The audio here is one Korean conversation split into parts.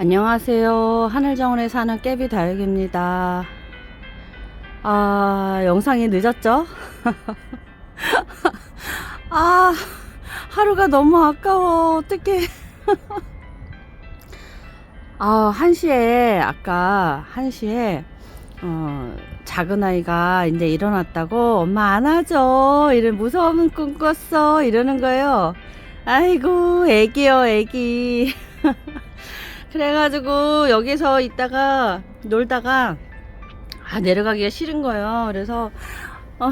안녕하세요. 하늘정원에 사는 깨비 다육입니다. 아, 영상이 늦었죠? 아, 하루가 너무 아까워. 어떡해. 아, 1시에, 아까 1시에, 어, 작은 아이가 이제 일어났다고 엄마 안아줘. 이런 무서운 꿈 꿨어. 이러는 거예요. 아이고, 애기요, 애기. 그래가지고 여기서 있다가 놀다가 아 내려가기가 싫은 거예요. 그래서 어,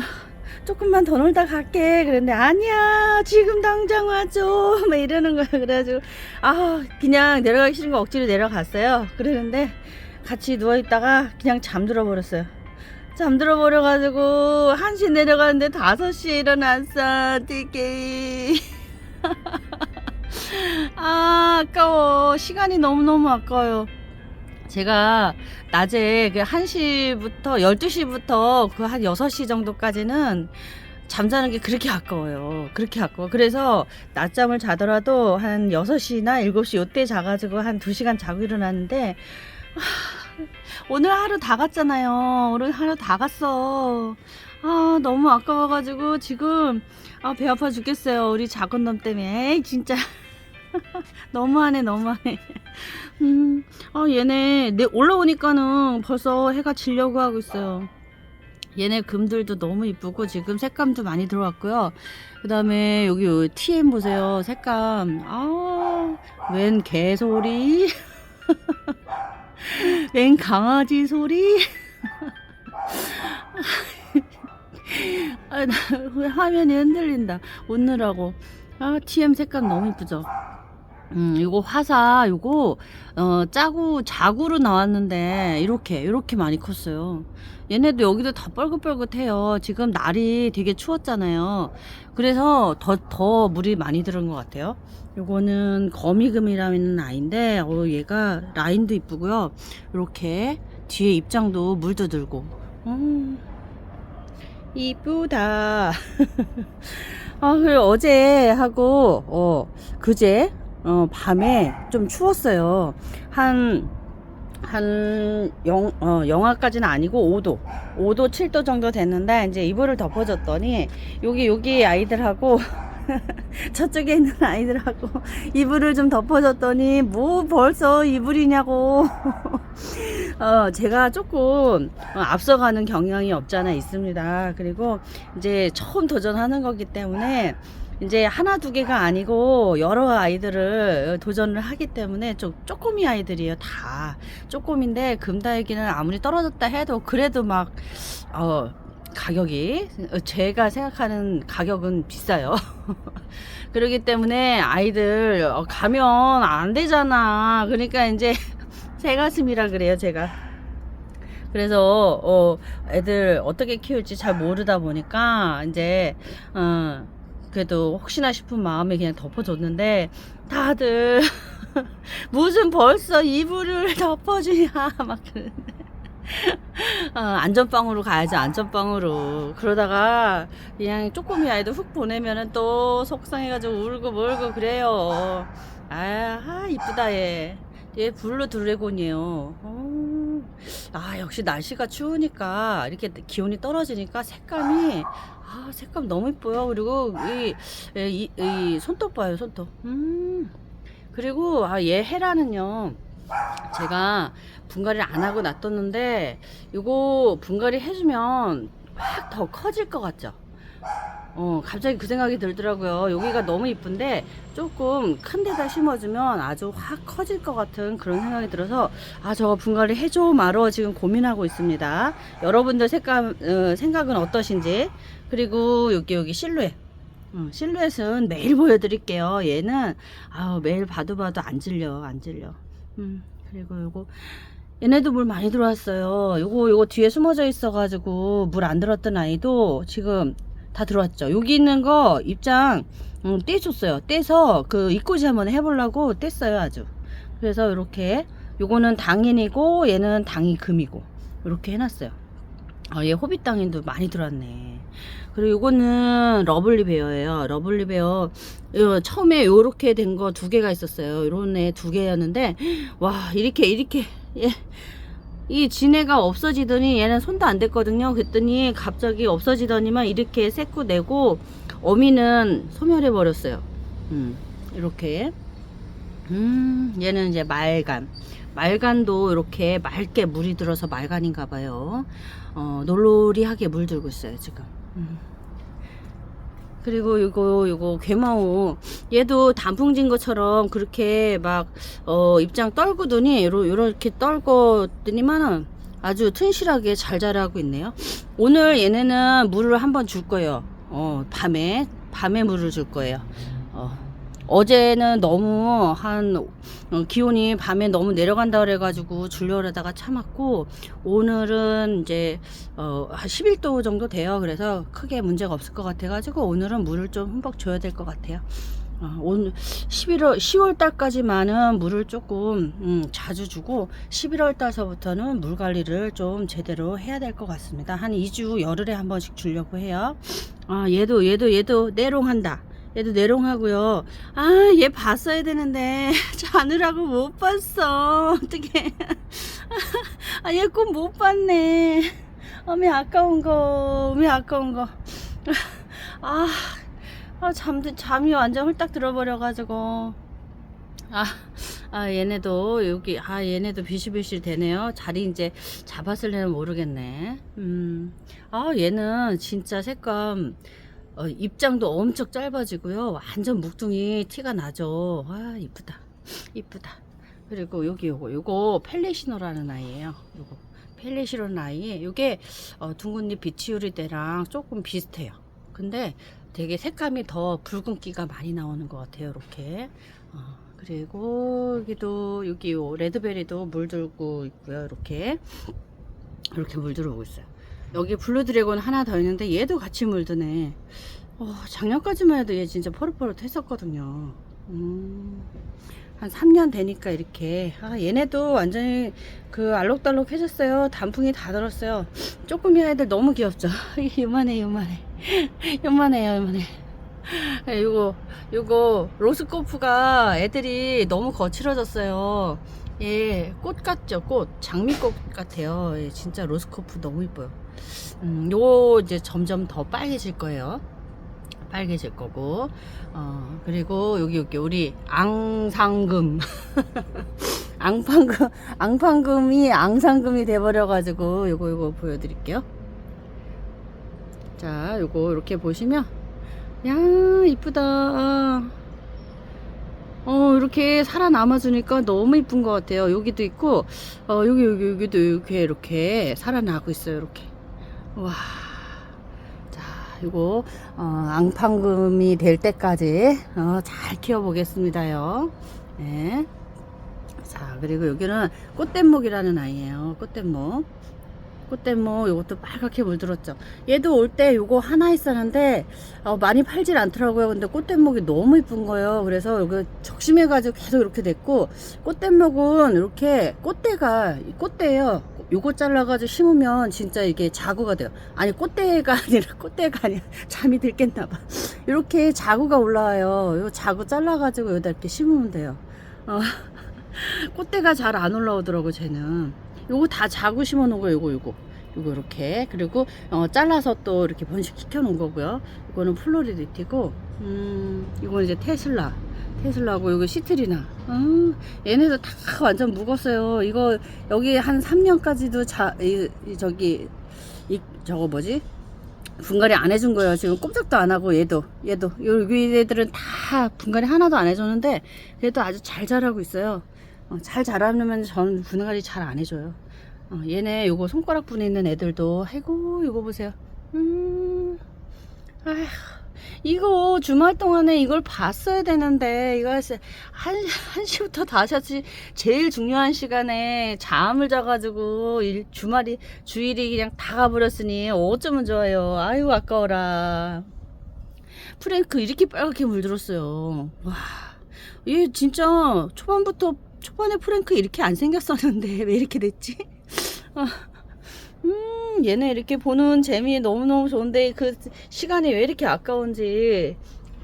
조금만 더 놀다 갈게. 그랬는데 아니야 지금 당장 와줘. 막 이러는 거예요. 그래가지고 아 그냥 내려가기 싫은 거 억지로 내려갔어요. 그랬는데 같이 누워 있다가 그냥 잠들어 버렸어요. 잠들어 버려가지고 1시 내려가는데 5시에 일어났어. 어떡해. 아, 아까워. 시간이 너무너무 아까워요. 제가 낮에 그 1시부터 12시부터 그 한 6시 정도까지는 잠자는 게 그렇게 아까워요. 그렇게 아까워. 그래서 낮잠을 자더라도 한 6시나 7시 요때 자가지고 한 2시간 자고 일어났는데, 아, 오늘 하루 다 갔잖아요. 오늘 하루 다 갔어. 아, 너무 아까워가지고 지금, 아, 배 아파 죽겠어요. 우리 작은 놈 때문에. 에이, 진짜. 너무하네, 너무하네. 음, 아, 얘네, 내 올라오니까는 벌써 해가 지려고 하고 있어요. 얘네 금들도 너무 이쁘고 지금 색감도 많이 들어왔고요. 그 다음에 여기 요 TM 보세요. 색감. 아, 웬 개소리? 웬 강아지 소리? 아, 나 화면이 흔들린다. 웃느라고. 아, TM 색감 너무 이쁘죠? 음, 이거 화사, 요거, 어, 짜고, 자구로 나왔는데, 이렇게, 이렇게 많이 컸어요. 얘네도 여기도 다 뻘긋뻘긋해요. 지금 날이 되게 추웠잖아요. 그래서 더, 더 물이 많이 들은 것 같아요. 요거는 거미금이라는 아이인데, 어, 얘가 라인도 이쁘고요. 이렇게, 뒤에 입장도 물도 들고. 음, 이쁘다. 아, 그래, 어제 하고, 어, 그제, 어, 밤에 좀 추웠어요. 한, 한, 영, 어, 영하까지는 아니고 5도. 5도, 7도 정도 됐는데, 이제 이불을 덮어줬더니, 여기, 여기 아이들하고, 저쪽에 있는 아이들하고, 이불을 좀 덮어줬더니, 뭐 벌써 이불이냐고. 어, 제가 조금 어, 앞서가는 경향이 없잖아 있습니다. 그리고 이제 처음 도전하는 거기 때문에 이제 하나 두 개가 아니고 여러 아이들을 도전을 하기 때문에 좀 쪼꼬미 아이들이에요 다. 쪼꼬미인데 금다육이는 아무리 떨어졌다 해도 그래도 막 어, 가격이 제가 생각하는 가격은 비싸요. 그렇기 때문에 아이들 어, 가면 안 되잖아. 그러니까 이제 새 가슴이라 그래요 제가. 그래서 어 애들 어떻게 키울지 잘 모르다 보니까 이제 어 그래도 혹시나 싶은 마음에 그냥 덮어줬는데 다들 무슨 벌써 이불을 덮어주냐 막 그러는데 어, 안전방으로 가야지 안전방으로 그러다가 그냥 아이도 훅 보내면은 또 속상해가지고 울고 멀고 그래요 아, 아 이쁘다 얘. 얘 블루 드래곤이에요. 어, 아 역시 날씨가 추우니까 이렇게 기온이 떨어지니까 색감이 아 색감 너무 이뻐요. 그리고 이, 이, 이 손톱 봐요 손톱. 음 그리고 아 얘 헤라는요. 제가 분갈이를 안 하고 놔뒀는데 이거 분갈이 해주면 확 더 커질 것 같죠? 어, 갑자기 그 생각이 들더라고요. 여기가 너무 이쁜데 조금 큰 데다 심어주면 아주 확 커질 것 같은 그런 생각이 들어서 아, 저거 분갈이 해줘 말어 지금 고민하고 있습니다. 여러분들 색감, 어, 생각은 어떠신지. 그리고 여기, 여기 실루엣. 어, 실루엣은 매일 보여드릴게요. 얘는 아 매일 봐도 봐도 안 질려, 안 질려. 음, 그리고 요거 얘네도 물 많이 들어왔어요. 요거 요거 뒤에 숨어져 있어가지고 물 안 들었던 아이도 지금 다 들어왔죠. 여기 있는 거 입장 음, 떼줬어요. 떼서 그 입꼬지 한번 해보려고 뗐어요 아주. 그래서 이렇게 요거는 당인이고 얘는 당이 금이고 이렇게 해놨어요. 아, 얘 호빗 당인도 많이 들어왔네. 그리고 이거는 러블리 베어예요. 러블리 베어. 요 처음에 요렇게 된 거 두 개가 있었어요. 요런 애 두 개였는데, 와, 이렇게, 이렇게, 예. 이 진해가 없어지더니 얘는 손도 안 댔거든요. 그랬더니 갑자기 없어지더니만 이렇게 새꾸 내고 어미는 소멸해 버렸어요. 음, 이렇게. 음, 얘는 이제 말간. 말간도 이렇게 맑게 물이 들어서 말간인가 봐요. 어, 놀놀이하게 물 들고 있어요, 지금. 음. 그리고 이거 이거 괴마호 얘도 단풍진 것처럼 그렇게 막 어, 입장 떨구더니 요렇게 떨궜더니만은 아주 튼실하게 잘 자라고 있네요. 오늘 얘네는 물을 한번 줄 거예요. 어, 밤에 밤에 물을 줄 거예요. 어, 어제는 너무 한 어, 기온이 밤에 너무 내려간다 그래가지고 줄려다가 참았고 오늘은 이제 어, 한 11도 정도 돼요. 그래서 크게 문제가 없을 것 같아가지고 오늘은 물을 좀 흠뻑 줘야 될 것 같아요. 어, 오늘 11월 10월 달까지만은 물을 조금 음, 자주 주고 11월 달서부터는 물 관리를 좀 제대로 해야 될 것 같습니다. 한 2주 열흘에 한 번씩 주려고 해요. 아 얘도 얘도 얘도 내롱한다. 얘도 내롱하고요. 아, 얘 봤어야 되는데 자느라고 못 봤어. 어떻게? 아, 얘 꼭 못 봤네. 어메 아까운 거, 어메 아까운 거. 아, 아 잠, 잠이 완전 홀딱 들어버려가지고. 아, 아, 얘네도, 여기, 아, 얘네도 비실비실 되네요. 자리 이제 잡았을래는 모르겠네. 음, 아, 얘는 진짜 색감, 어, 입장도 엄청 짧아지고요. 완전 묵둥이 티가 나죠. 와, 이쁘다. 이쁘다. 그리고 여기 요거, 요거 펠리시노라는 아이예요. 요거. 펠리시노라는 아이. 요게, 어, 둥근잎 비치우리대랑 조금 비슷해요. 근데 되게 색감이 더 붉은기가 많이 나오는 것 같아요. 이렇게. 어, 그리고 여기도, 여기 요 레드베리도 물들고 있고요. 이렇게. 이렇게 물들어오고 있어요. 여기 블루 드래곤 하나 더 있는데 얘도 같이 물드네. 어, 작년까지만 해도 얘 진짜 포릇포릇 했었거든요. 음, 한 3년 되니까 이렇게. 아, 얘네도 완전히 그 알록달록 해졌어요. 단풍이 다 들었어요. 조금 이 아이들 너무 귀엽죠? 요만해, 요만해. 요만해요, 요만해. 예, 요거, 요거, 로스코프가 애들이 너무 거칠어졌어요. 예, 꽃 같죠? 꽃. 장미꽃 같아요. 예, 진짜 로스코프 너무 이뻐요. 음, 요 이제 점점 더 빨개질 거예요. 빨개질 거고, 어, 그리고 여기, 여기, 우리 앙상금. 앙팡금, 앙팡금이 앙상금이 돼버려 가지고, 요거, 요거 보여드릴게요. 자, 요거 이렇게 보시면, 야, 이쁘다. 어, 이렇게 살아남아 주니까 너무 이쁜 것 같아요. 여기도 있고, 어, 여기, 여기, 여기도 이렇게, 이렇게 살아나고 있어요. 이렇게. 와. 자, 이거, 어, 앙팡금이 될 때까지, 어, 잘 키워보겠습니다요. 네. 자, 그리고 여기는 꽃댄목이라는 아이예요. 꽃댄목. 꽃대모 요것도 빨갛게 물들었죠. 얘도 올때 요거 하나 있었는데 어, 많이 팔질 않더라고요. 근데 꽃대목이 너무 이쁜 거예요. 그래서 여기 적심해 가지고 계속 이렇게 됐고 꽃대목은 이렇게 꽃대가 꽃대예요. 요거 잘라 가지고 심으면 진짜 이게 자구가 돼요. 아니 꽃대가 아니라 꽃대가 아니라 잠이 들겠나 봐. 이렇게 자구가 올라와요. 요 자구 잘라 가지고 여기다 이렇게 심으면 돼요. 어, 꽃대가 잘 안 올라오더라고 쟤는 요거 다 자구 심어 놓은 거 요거 요거. 요거 이렇게. 그리고 어, 잘라서 또 이렇게 번식시켜 놓은 거고요. 이거는 플로리디티고 음 이거는 이제 테슬라. 테슬라고 이거 시트리나. 음, 얘네도 다 완전 묵었어요. 이거 여기 한 3년까지도 자 이, 이 저기 이 저거 뭐지? 분갈이 안 해준 거예요. 지금 꼼짝도 안 하고 얘도 얘도. 여기 애들은 다 분갈이 하나도 안 해줬는데 그래도 아주 잘 자라고 있어요. 어, 잘 자라면 저는 분갈이 잘 안 해줘요. 어, 얘네 요거 손가락 분에 있는 애들도 아이고 이거 보세요. 음, 아휴 이거 주말 동안에 이걸 봤어야 되는데 이거 한, 한 시부터 다섯시 제일 중요한 시간에 잠을 자가지고 일, 주말이 주일이 그냥 다 가버렸으니 어쩌면 좋아요 아유 아까워라 프랭크 이렇게 빨갛게 물들었어요 와 얘 진짜 초반부터 초반에 프랭크 이렇게 안 생겼었는데 왜 이렇게 됐지 아, 음 음, 얘네 이렇게 보는 재미 너무너무 좋은데 그 시간이 왜 이렇게 아까운지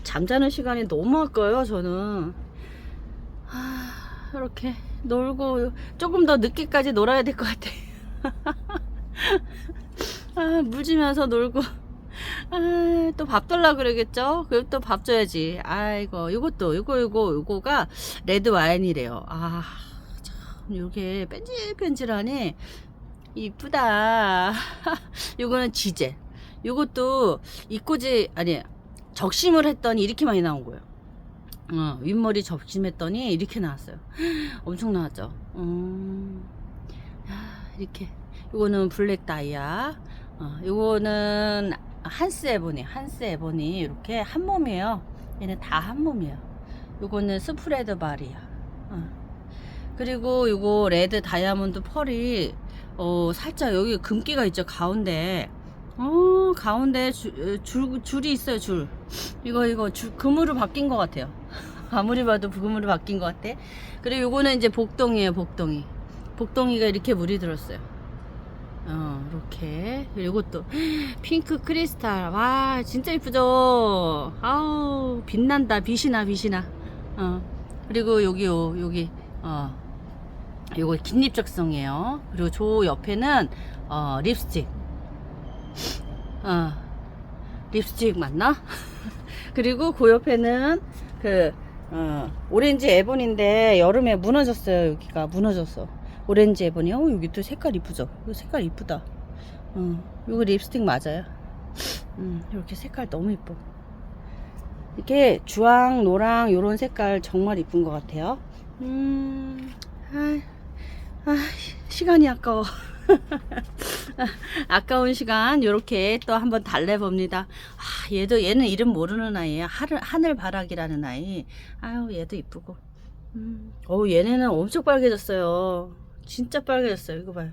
잠자는 시간이 너무 아까워요, 저는. 아, 이렇게 놀고 조금 더 늦게까지 놀아야 될 것 같아. 아, 물 주면서 놀고. 아, 또밥 달라 그러겠죠? 그럼 또 밥 줘야지. 아이고, 이것도, 이거, 이거, 이거가 레드 와인이래요. 아, 참, 요게 뺀질뺀질하니 이쁘다. 요거는 지제. 요것도 입고지, 아니, 적심을 했더니 이렇게 많이 나온 거예요. 어, 윗머리 적심했더니 이렇게 나왔어요. 엄청 나왔죠? 음, 야, 이렇게. 요거는 블랙 다이아. 어, 요거는 한스 에보니, 한스 에보니 이렇게 한 몸이에요. 얘는 다 한 몸이에요. 요거는 스프레드 바리야. 어. 그리고 요거 레드 다이아몬드 펄이 어 살짝 여기 금기가 있죠 가운데. 어 가운데 줄, 줄 줄이 있어요 줄. 이거 이거 줄 금으로 바뀐 것 같아요. 아무리 봐도 금으로 바뀐 것 같아. 그리고 요거는 이제 복동이에요 복동이. 복동이가 이렇게 물이 들었어요. 어, 이렇게. 요것도 핑크 크리스탈. 와, 진짜 이쁘죠? 아우, 빛난다. 빛이 나, 빛이 나. 어. 그리고 여기 요, 여기, 어. 요거 긴립 적성이에요. 그리고 저 옆에는, 어, 립스틱. 어. 립스틱 맞나? 그리고 그 옆에는 그, 어, 오렌지 에본인데 여름에 무너졌어요. 여기가 무너졌어. 오렌지 에본이. 어, 여기 또 색깔 이쁘죠? 이거 색깔 이쁘다. 어, 이거 립스틱 맞아요. 음, 이렇게 색깔 너무 이뻐. 이렇게 주황, 노랑 요런 색깔 정말 이쁜 것 같아요. 음, 아, 아 시간이 아까워. 아까운 시간 요렇게 또 한번 달래봅니다. 아, 얘도 얘는 이름 모르는 아이야. 하늘 하늘바락이라는 아이. 아유 얘도 이쁘고. 음. 어 얘네는 엄청 빨개졌어요. 진짜 빨개졌어요. 이거 봐요.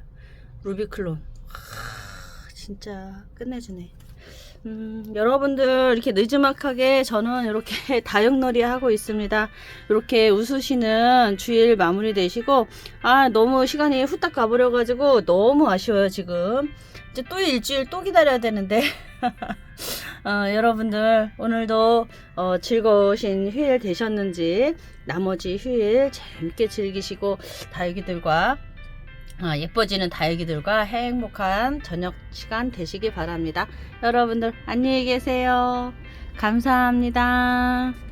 루비클론. 하, 진짜 끝내주네. 음, 여러분들 이렇게 늦지막하게 저는 이렇게 다육놀이 하고 있습니다. 이렇게 웃으시는 주일 마무리 되시고 아 너무 시간이 후딱 가버려가지고 너무 아쉬워요 지금. 이제 또 일주일 또 기다려야 되는데 어, 여러분들 오늘도 어, 즐거우신 휴일 되셨는지 나머지 휴일 재밌게 즐기시고 다육이들과 어, 예뻐지는 다육이들과 행복한 저녁 시간 되시기 바랍니다. 여러분들 안녕히 계세요. 감사합니다.